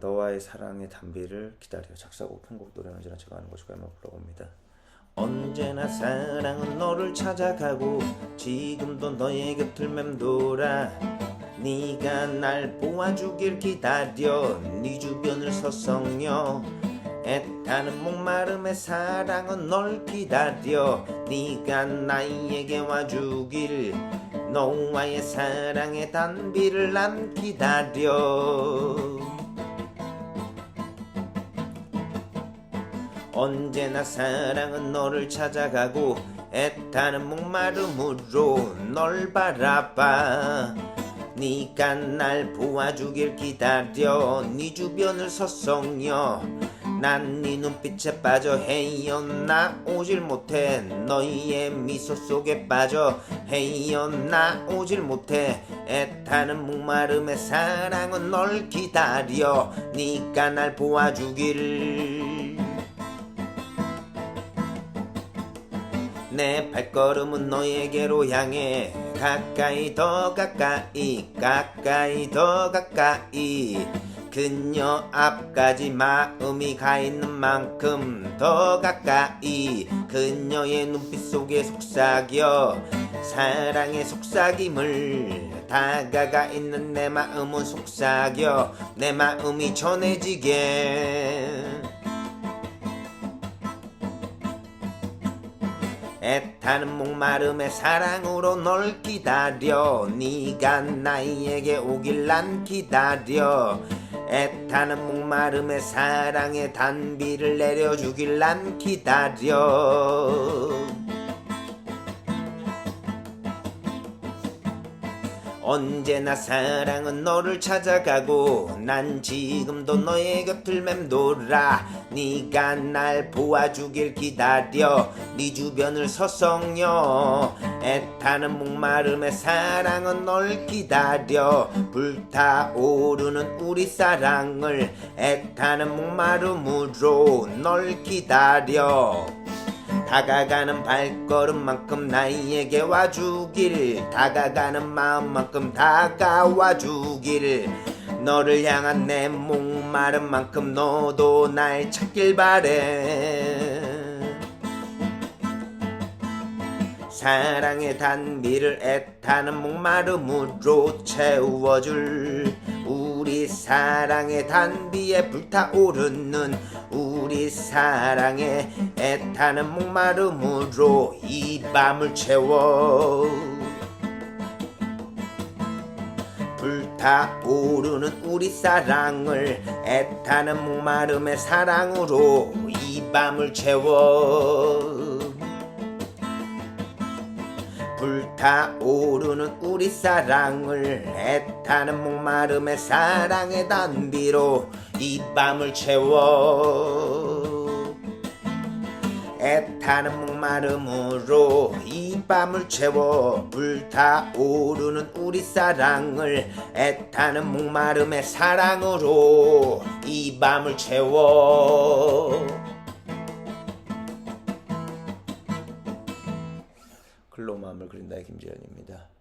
너와의 사랑의 단비를 기다려 작사곡 편곡 노래는 언제나 제가 하는 것이고 한번 불러봅니다. 언제나 사랑은 너를 찾아가고 지금도 너의 곁을 맴돌아. 네가 날 보아주길 기다려. 네 주변을 서성여. 애타는 목마름의 사랑은 널 기다려. 네가 나에게 와주길 너와의 사랑의 단비를 난 기다려 언제나 사랑은 너를 찾아가고 애타는 목마름으로 널 바라봐. 네가 날 보아주길 기다려. 네 주변을 서성여. 난 네 눈빛에 빠져 헤어나 오질 못해. 너의 미소 속에 빠져 헤어나 오질 못해. 애타는 목마름의 사랑은 널 기다려. 네가 날 보아주길 내 발걸음은 너에게로 향해. 가까이 더 가까이 가까이 더 가까이. 그녀 앞까지 마음이 가 있는 만큼 더 가까이. 그녀의 눈빛 속에 속삭여 사랑의 속삭임을 다가가 있는 내 마음은 속삭여 내 마음이 전해지게 애타는 목마름의 사랑으로 널 기다려. 네가 나에게 오길 난 기다려. 애타는 목마름의 사랑의 단비를 내려주길 난 기다려 언제나 사랑은 너를 찾아가고 난 지금도 너의 곁을 맴돌아. 네가 날 보아주길 기다려. 네 주변을 서성여. 애타는 목마름의 사랑은 널 기다려. 불타오르는 우리 사랑을 애타는 목마름으로 널 기다려 다가가는 발걸음만큼 나에게 와주길 다가가는 마음만큼 다가와주길. 너를 향한 내 목마른 만큼 너도 날 찾길 바래. 사랑의 단비를 애타는 목마름으로 채워줄 우리 사랑의 단비에 불타오르는 우리 사랑의 애타는 목마름으로 이 밤을 채워. 불타오르는 우리 사랑을 애타는 목마름의 사랑으로 이 밤을 채워 타오르는 우리 사랑을 애타는 목마름의 사랑의 단비로 이 밤을 채워. 애타는 목마름으로 이 밤을 채워. 불타오르는 우리 사랑을 애타는 목마름의 사랑으로 이 밤을 채워 마음을 그린다의 김재현입니다.